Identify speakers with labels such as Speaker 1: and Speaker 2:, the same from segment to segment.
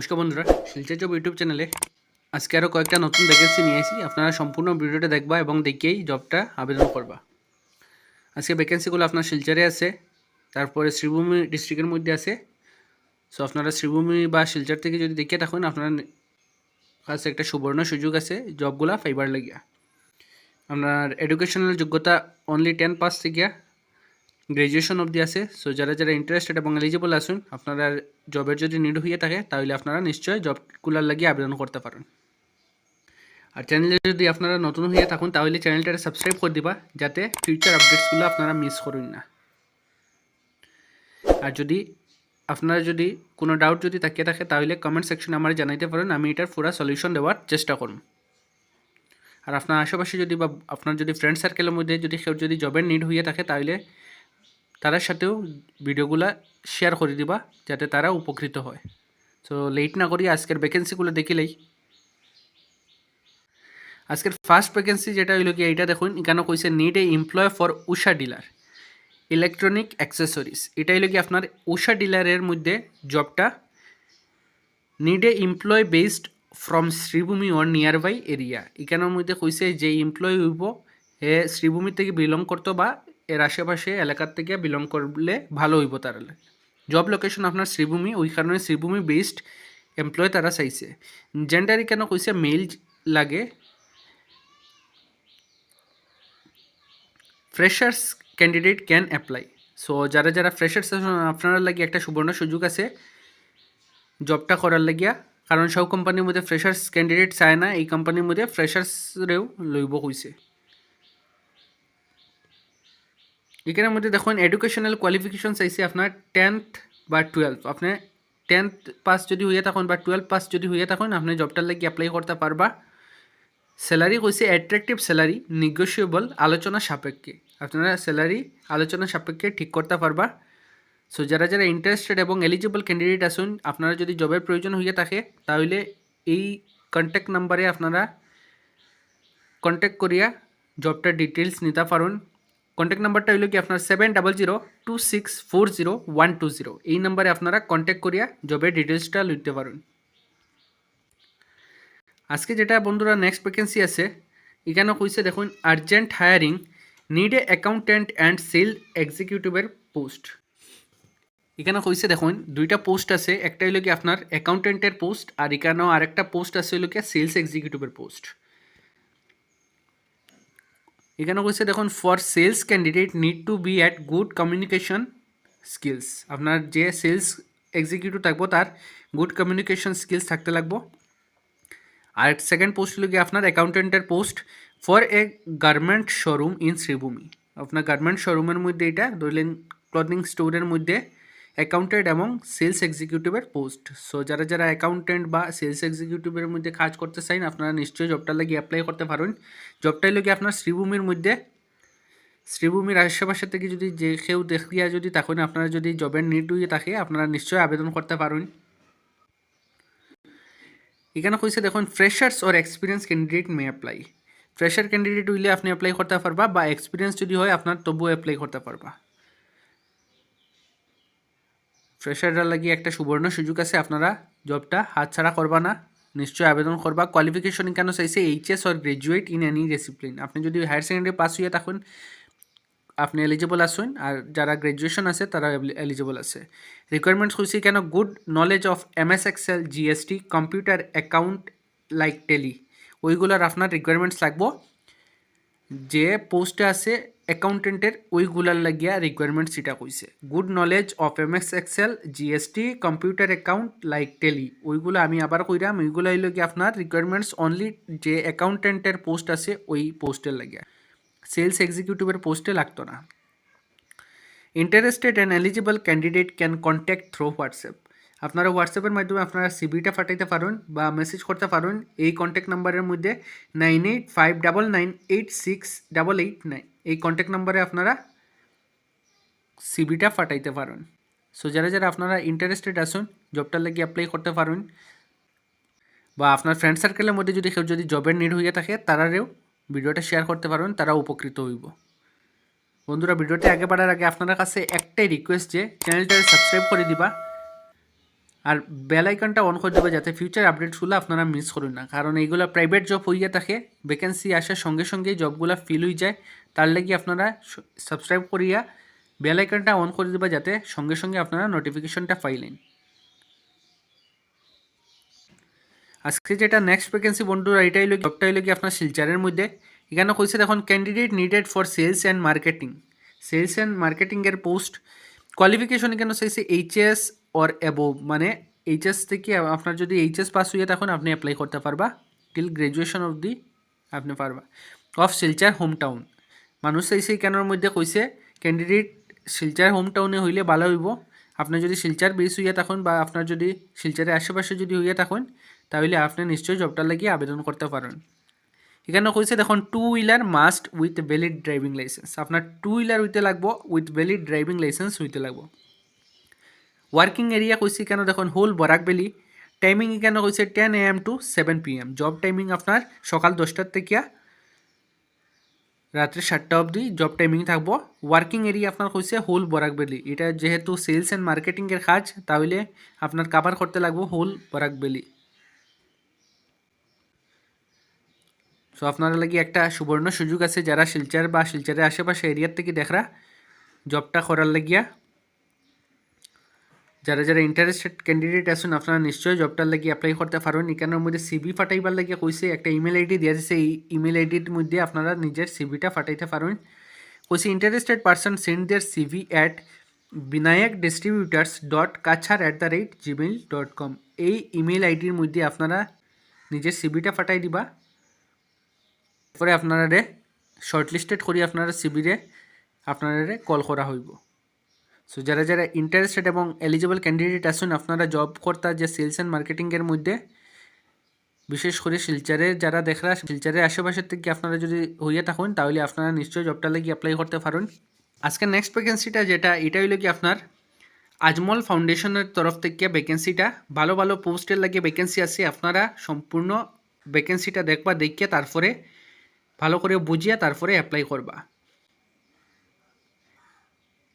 Speaker 1: নমস্কার বন্ধুরা, Silchar job YouTube চ্যানেলে আজকে আরও কয়েকটা নতুন ভ্যাকেন্সি নিয়ে এসেছি আপনারা সম্পূর্ণ ভিডিওটা দেখবা এবং দেখেই জবটা আবেদন করবা। আজকে ভ্যাকেন্সিগুলো আপনার শিলচরে আছে, তারপরে শ্রীভূমি ডিস্ট্রিক্টের মধ্যে আছে। সো আপনারা শ্রীভূমি বা শিলচর থেকে যদি দেখে থাকুন, আপনার কাছে একটা সুবর্ণ সুযোগ আছে জবগুলা ফাইবার লাগিয়া। আপনার এডুকেশনাল যোগ্যতা অনলি টেন পাস থেকে গ্র্যাজুয়েশন অবধি আছে। সো যারা যারা ইন্টারেস্টেড এবং এলিজিবল আসুন আপনারা জবের যদি নিড হয়ে থাকে, তাহলে আপনারা নিশ্চয়ই জবগুলার লাগিয়ে আবেদন করতে পারেন। আর চ্যানেলে যদি আপনারা নতুন হয়ে থাকুন, তাহলে চ্যানেলটা সাবস্ক্রাইব করে দিবা, যাতে ফিউচার আপডেটসগুলো আপনারা মিস করুন না। আর যদি আপনারা যদি কোনো ডাউট যদি তাকিয়ে থাকে, তাহলে কমেন্ট সেকশনে আমার জানাইতে পারেন, আমি এটার পুরো সলিউশন দেওয়ার চেষ্টা করুন। আর আপনার আশেপাশে যদি বা, আপনার যদি ফ্রেন্ড সার্কেলের মধ্যে যদি কেউ যদি জবের নিড হয়ে থাকে, তাহলে তারার সাথেও ভিডিওগুলো শেয়ার করে দিবা, যাতে তারা উপকৃত হয়। সো লেট না করি আজকের ভ্যাকেন্সিগুলো দেখিলেই আজকের ফার্স্ট ভ্যাকেন্সি যেটা হইল কি, এইটা দেখুন, এখানে কইছে need a employ for Usha dealer electronic accessories এটা হইল কি, আপনার উষা ডিলারের মধ্যে জবটা need a employ based from Sribhumi or near by area এখানের মধ্যে কইছে, যে এমপ্লয় হইব, হে শ্রীভূমি থেকে বিলং করতো বা এর আশেপাশে এলাকার থেকে বিলং করলে ভালো হইব তারা জব লোকেশন আপনার শ্রীভূমি, ওই কারণে শ্রীভূমি বেসড এমপ্লয় তারা চাইছে। জেন্ডারি কেন কইছে মেল লাগে? Freshers candidate can apply so যারা যারা ফ্রেশার্স আপনারা লাগে একটা সুবর্ণ সুযোগ আছে জবটা করার লাগিয়া। কারণ সব কোম্পানির মধ্যে ফ্রেশার্স ক্যান্ডিডেট চায় না, এই কোম্পানির মধ্যে ফ্রেশার্সরেও লইব কইছে। এখানের মধ্যে দেখুন এডুকেশনাল কোয়ালিফিকেশন চাইছে আপনার টেন্থ বা টুয়েলভ আপনি টেন্থ পাস যদি হয়ে থাকুন বা টুয়েলভ পাস যদি হয়ে থাকুন, আপনি জবটার লাগি অ্যাপ্লাই করতে পারবা। স্যালারি কইছে অ্যাট্রাকটিভ স্যালারি নিগোসিয়েবল আলোচনা সাপেক্ষে। আপনারা স্যালারি আলোচনা সাপেক্ষে ঠিক করতে পারবা। সো যারা যারা ইন্টারেস্টেড এবং এলিজিবল ক্যান্ডিডেট আসুন আপনারা যদি জবের প্রয়োজন হয়ে থাকে, তাহলে এই কন্ট্যাক্ট নাম্বারে আপনারা কন্ট্যাক্ট করিয়া জবটার ডিটেলস নিতে পারুন। কন্ট্যাক্ট নাম্বারটা হইল কি আপনার seven double zero two six four zero one two zero এই নাম্বারে আপনারা কন্ট্যাক্ট করিয়া জবের ডিটেলসটা লিখতে পারুন। আজকে যেটা বন্ধুরা নেক্সট ভ্যাকেন্সি আছে, এখানে কইছে দেখুন urgent hiring need a accountant and sale এক্সিকিউটিভের post এখানে কইছে দেখুন, দুইটা পোস্ট আছে, একটা হইল কি আপনার অ্যাকাউন্টেন্টের পোস্ট আর এখানেও আরেকটা পোস্ট আছে, হইল কি সেলস এক্সিকিউটিভের পোস্ট এখানে কইছে দেখুন for sales candidate need to be at good communication skills আপনার যে সেলস এক্সিকিউটিভ থাকব, তার গুড কমিউনিকেশন স্কিলস থাকতে লাগবো। আর সেকেন্ড পোস্ট হলো গিয়ে আপনার অ্যাকাউন্টেন্টের post for a garment showroom in Sribhumi আপনার গার্মেন্ট শোরুমের মধ্যে এটা ধরলেন ক্লথিং স্টোরের মধ্যে অ্যাকাউন্টেন্ট এবং সেলস এক্সিকিউটিভের পোস্ট সো যারা যারা অ্যাকাউন্টেন্ট বা সেলস এক্সিকিউটিভের মধ্যে কাজ করতে চান আপনারা নিশ্চয়ই জবটার লাগে অ্যাপ্লাই করতে পারেন জবটাই লাগে আপনার শ্রীভূমির মধ্যে। শ্রীভূমির আশেপাশে থেকে যদি যে কেউ দেখিয়া যদি তখন আপনারা যদি জবের নিড হয়ে থাকে, আপনারা নিশ্চয়ই আবেদন করতে পারেন এখানে কইছে, দেখুন freshers or experience candidate may apply fresher candidate হইলে আপনি অ্যাপ্লাই করতে পারবা বা এক্সপিরিয়েন্স যদি হয়, আপনার তবুও অ্যাপ্লাই করতে পারবা। ফ্রেশাররা লাগি একটা সুবর্ণ সুযোগ আছে আপনারা জবটা হাতছাড়া করবা না। নিশ্চয়ই আবেদন করবা। কোয়ালিফিকেশন কেন চাইছে? HS or graduate in any discipline আপনি যদি হায়ার সেকেন্ডারি পাস হয়ে থাকুন, আপনি এলিজিবল আসুন আর যারা গ্র্যাজুয়েশন আছে, তারা এলিজিবল আছে। রিকোয়ারমেন্টস হয়েছে কেন? Good knowledge of M S Excel GST computer account like Tally ওইগুলোর আপনার রিকোয়ারমেন্টস লাগবো। যে পোস্টে আছে অ্যাকাউন্টেন্টের ওইগুলার লাগিয়া রিকোয়ারমেন্টস সেটা কইছে। Good knowledge of M S Excel GST computer account like Tally ওইগুলো আমি আবার কইরাম ওইগুলো কি আপনার রিকোয়ারমেন্টস অনলি যে অ্যাকাউন্টেন্টের পোস্ট আছে, ওই পোস্টের লাগিয়া। সেলস এক্সিকিউটিভের পোস্টে লাগতো না। Interested and eligible candidate can contact through WhatsApp আপনারা হোয়াটসঅ্যাপের মাধ্যমে আপনারা সিবিটা ফাটাইতে পারেন বা মেসেজ করতে পারেন। এই কন্ট্যাক্ট নাম্বারের মধ্যে nine eight five double nine eight six double eight nine এই কন্ট্যাক্ট নাম্বারে আপনারা সিবিটা ফাটাইতে পারেন। সো যারা যারা আপনারা ইন্টারেস্টেড আসুন জবটার লাগি অ্যাপ্লাই করতে পারেন বা আপনার ফ্রেন্ড সার্কেলের মধ্যে যদি কেউ যদি জবের নিড হয়ে থাকে, তারারেও ভিডিওটা শেয়ার করতে পারেন, তারা উপকৃত হইব। বন্ধুরা, ভিডিওটি আগে বাড়ার আগে আপনার কাছে একটাই রিকোয়েস্ট যে চ্যানেলটা সাবস্ক্রাইব করে দিবা। আর বেল আইকনটা অন করে দেবে যাতে ফিউচার আপডেটসগুলো আপনারা মিস করুন না। কারণ এইগুলো প্রাইভেট জব হইয়া থাকে ভ্যাকেন্সি আসার সঙ্গে সঙ্গেই জবগুলো ফিল হয়ে যায়, তার লাগি আপনারা সাবস্ক্রাইব করিয়া বেল আইকনটা অন করে দেবে যাতে সঙ্গে সঙ্গে আপনারা নোটিফিকেশনটা পাইলেন। আজকে যেটা নেক্সট ভ্যাকেন্সি বন্ধুরা, এটাই লোক জবটা হইল কি আপনার শিলচারের মধ্যে। এখানে কইছে দেখুন candidate needed for sales and marketing sales and মার্কেটিংয়ের পোস্ট কোয়ালিফিকেশন এখানে চাইছে এইচএস অর অ্যাবোভ মানে এইচএস থেকে আপনার যদি এইচএস পাস হয়ে তখন আপনি অ্যাপ্লাই করতে পারবা টিল গ্রাজুয়েশন অবধি আপনি পারবা। অফ শিলচার হোম টাউন মানুষ চাইছে এখানের মধ্যে কইছে ক্যান্ডিডেট শিলচার হোম টাউনে হইলে ভালো হইব। আপনি যদি শিলচার বেস হইয়া থাকুন বা আপনার যদি শিলচারের আশেপাশে যদি হইয়া থাকুন, তাহলে আপনি নিশ্চয়ই জবটার লাগিয়ে আবেদন করতে পারেন। এখানে কইছে দেখুন two wheeler must with valid driving license আপনার টু হুইলার হইতে লাগবো উইথ ভ্যালিড ড্রাইভিং লাইসেন্স হইতে লাগবো। ওয়ার্কিং এরিয়া কইছে কেন দেখুন হোল বরাক ভ্যালি টাইমিং কেন কইছে ten A M to seven P M job timing আপনার সকাল দশটার থেকে রাত্রে সাতটা অবধি জব টাইমিং থাকব। ওয়ার্কিং এরিয়া আপনার কইছে হোল বরাক ভ্যালি এটা যেহেতু সেলস অ্যান্ড মার্কেটিংয়ের কাজ, তাহলে আপনার কাভার করতে লাগবো হোল বরাক ভ্যালি সো আপনারা লাগি একটা সুবর্ণ সুযোগ আছে, যারা শিলচার বা শিলচারের আশেপাশে এরিয়ার থেকে দেখরা জবটা করার লাগিয়া। যারা যারা ইন্টারেস্টেড ক্যান্ডিডেট আছেন, আপনারা নিশ্চয়ই জবটার লাগি অ্যাপ্লাই করতে পারেন এখানের মধ্যে সিবি ফাটাইবার লাগিয়া কইছে, একটা ইমেল আইডি দেওয়া দিছে এই ইমেল আইডির মধ্যে আপনারা নিজের সিবিটা ফাটাইতে পারেন কইছে interested person send their CV at Binayak distributors dot Cachar at the rate Gmail dot com এই ইমেল আইডির মধ্যে আপনারা নিজের সিবিটা ফাটাই দিবা। পরে আপনারা শর্টলিস্টেড করি, আপনারা সিবিরে আপনারা কল করা হইব। সো যারা যারা ইন্টারেস্টেড এবং এলিজিবল ক্যান্ডিডেট আসুন আপনারা জব কর্তা যে সেলস অ্যান্ড মার্কেটিংয়ের মধ্যে, বিশেষ করে শিলচারে যারা দেখরা, শিলচারের আশেপাশের থেকে আপনারা যদি হইয়া থাকুন, তাহলে আপনারা নিশ্চয়ই জবটা লাগি অ্যাপ্লাই করতে পারেন। আজকে নেক্সট ভ্যাকেন্সিটা যেটা, এটা হইল কি আপনার আজমল ফাউন্ডেশনের তরফ থেকে ভ্যাকেন্সিটা ভালো ভালো পোস্টের লাগে ভ্যাকেন্সি আছে, আপনারা সম্পূর্ণ ভ্যাকেন্সিটা দেখবা, দেখিয়ে তারপরে ভালো করে বুঝিয়া তারপরে অ্যাপ্লাই করবা।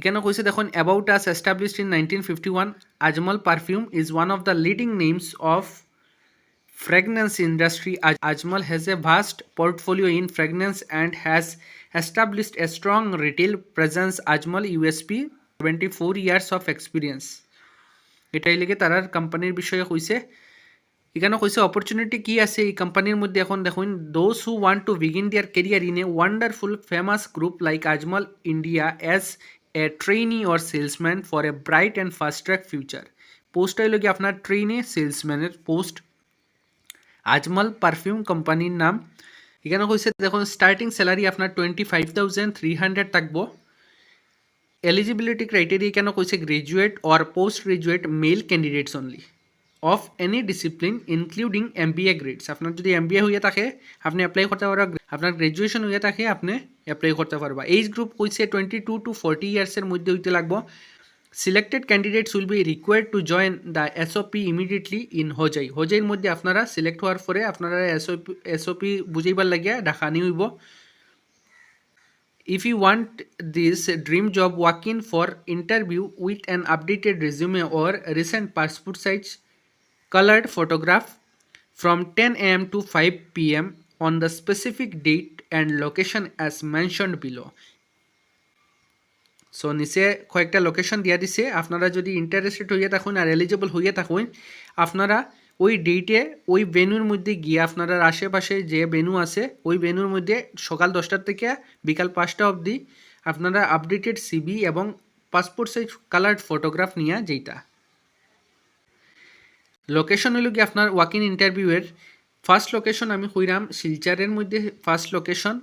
Speaker 1: এখানে কইছে, দেখুন about us established in nineteen fifty one Ajmal perfume is one of the leading names of fragrance industry. Aj- ajmal has a vast portfolio in fragrance and has established a strong retail presence, ajmal usp 24 years of experience. এটাই লেগে তারার কোম্পানির বিষয়ে কইছে। এখানে কইছে opportunity কি আছে? এই কোম্পানির মধ্যে এখন দেখুন those who want to begin their career in a wonderful famous group like Ajmal India as a trainee or salesman for a bright and fast track future পোস্টটা হলো কি আপনার ট্রেনে সেলসম্যানের পোস্ট আজমল পারফিউম কোম্পানির নাম এখানে কইছে দেখুন স্টার্টিং স্যালারি আপনার twenty five thousand three hundred থাকব এলিজিবিলিটি ক্রাইটেরিয়া কেন কইছে graduate or post graduate male candidates only of any discipline including M B A grades আপনার যদি এম বি এ হইয়া থাকে আপনি অ্যাপ্লাই করতে পারবা আপনার গ্রাজুয়েশন হইয়া থাকে আপনি অ্যাপ্লাই করতে পারবা এইজ গ্রুপ কইছে টোয়েন্টি টু টু ফোর্টি ইয়ার্সের মধ্যে হইতে লাগবো selected candidates will be required to join the SOP immediately in Hojai হোজাইয়ের মধ্যে আপনারা সিলেক্ট হওয়ার পরে আপনারা এসওপি এসওপি বুঝাইবার লাগিয়া ডাকানি হইব If you want this dream job, walk in for interview with an updated resume or recent passport size colored photograph from 10 am to 5 pm on the specific date and location as mentioned below. So নিচে কয়েকটা location দিয়া দিছে আপনারা যদি interested হইয়া থাকুন are eligible হইয়া থাকুন, আপনারা ওই ডেটে ওই ভেনুর মধ্যে গিয়ে আপনারা আশেপাশে যে ভেনু আছে, ওই ভেনুর মধ্যে সকাল দশটার থেকে বিকাল পাঁচটা অবধি আপনারা আপডেটেড সিবি এবং পাসপোর্ট সাইজ কালার্ড ফটোগ্রাফ নিয়ে যেটা লোকেশন হলো কি আপনার ওয়াক ইন ইন্টারভিউয়ের ফার্স্ট লোকেশন আমি কইরাম শিলচারের মধ্যে ফার্স্ট লোকেশন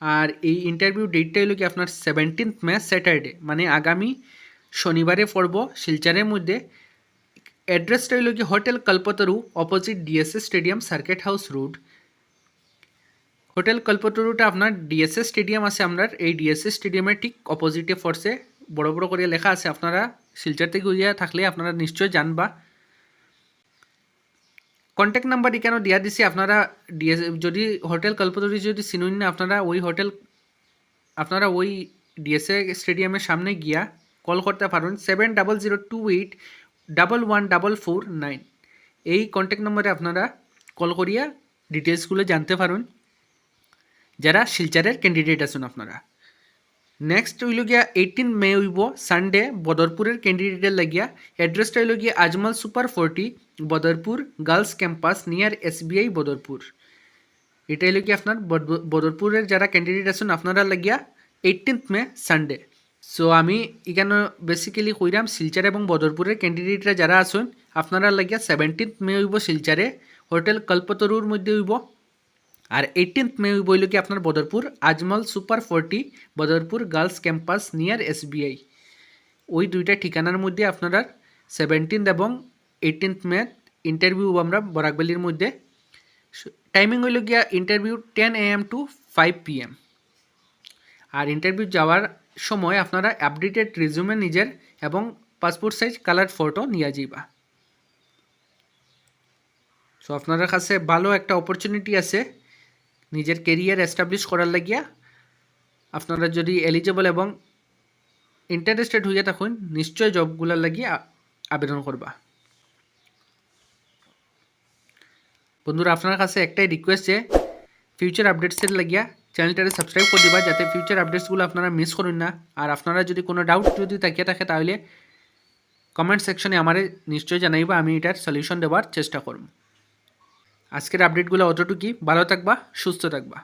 Speaker 1: আর এই ইন্টারভিউ ডেটটা হলো কি আপনার সেভেন্টিন্থ মে স্যাটারডে মানে আগামী শনিবারে পড়ব শিলচারের মধ্যে। অ্যাড্রেসটা হলো কি hotel Kalpataru opposite DSS stadium circuit house road hotel কল্পতরুটা আপনার ডিএসএস স্টেডিয়াম আছে আপনার এই ডিএসএস স্টেডিয়ামের ঠিক অপোজিটে ফোর্সে বড় বড় করে লেখা আছে। আপনারা শিলচার থেকে গিয়ে থাকলে আপনারা নিশ্চয় জানবা। কন্ট্যাক্ট নাম্বার কেন দিয়া দিছি? আপনারা ডিএস যদি হোটেল কল্পতরু যদি চিনুন না আপনারা ওই হোটেল আপনারা ওই ডিএসএ স্টেডিয়ামের সামনে গিয়া কল করতে পারুন seven double zero two eight double one double four nine এই কন্ট্যাক্ট নম্বরে আপনারা কল করিয়া ডিটেলসগুলো জানতে পারুন। যারা শিলচারের ক্যান্ডিডেট আছেন আপনারা। নেক্সট হইল গিয়া এইটিন মে হইব সানডে বদরপুরের ক্যান্ডিডেটের লাগিয়া। অ্যাড্রেসটা হইল গিয়া Ajmal super forty Badarpur girls campus near SBI Badarpur. এটা হইল কি আপনার বদ- বদরপুরের যারা ক্যান্ডিডেট আছেন, আপনারা লাগিয়া এইটিনথ মে সানডে সো আমি এখানে বেসিক্যালি কইরাম, শিলচার এবং বদরপুরের ক্যান্ডিডেটরা যারা আছেন, আপনারা লাগিয়া সেভেন্টিন্থ মে হইব শিলচারে। হোটেল কল্পতরুর মধ্যে হইব। আর এইটিনথ মে বইল কি আপনার Badarpur? Ajmal super forty, Badarpur girls campus near SBI. ওই দুইটা ঠিকানার মধ্যে আপনারা সেভেন্টিন্থ এবং এইটিনথ মে ইন্টারভিউ আমরা বরাকবালির মধ্যে। টাইমিং হইল গিয়া interview ten A M to five P M R interview যাওয়ার সময় আপনারা আপডেটেড রিজুমে নিজের এবং পাসপোর্ট সাইজ কালার ফটো নিয়ে যাইবা। সো, আপনাদের কাছে ভালো একটা অপরচুনিটি আছে। নিজের কেরিয়ার এস্টাবলিশ করার লাগিয়া আপনারা যদি এলিজেবল এবং ইন্টারেস্টেড হইয়া থাকুন, নিশ্চয় জবগুলোর লাগিয়ে আবেদন করবা। বন্ধুরা, আপনার কাছে একটাই রিকোয়েস্ট যে ফিউচার আপডেটসের লাগিয়া চ্যানেলটারে সাবস্ক্রাইব করে দিবা, যাতে ফিউচার আপডেটসগুলো আপনারা মিস করুন না। আর আপনারা যদি কোনো ডাউট যদি তাকিয়ে থাকে, তাহলে কমেন্ট সেকশনে আমারে নিশ্চয়ই জানাইবা, আমি এটার সলিউশন দেওয়ার চেষ্টা করব। আজকের আপডেটগুলো অতটুকুই। ভালো থাকবা সুস্থ থাকবা।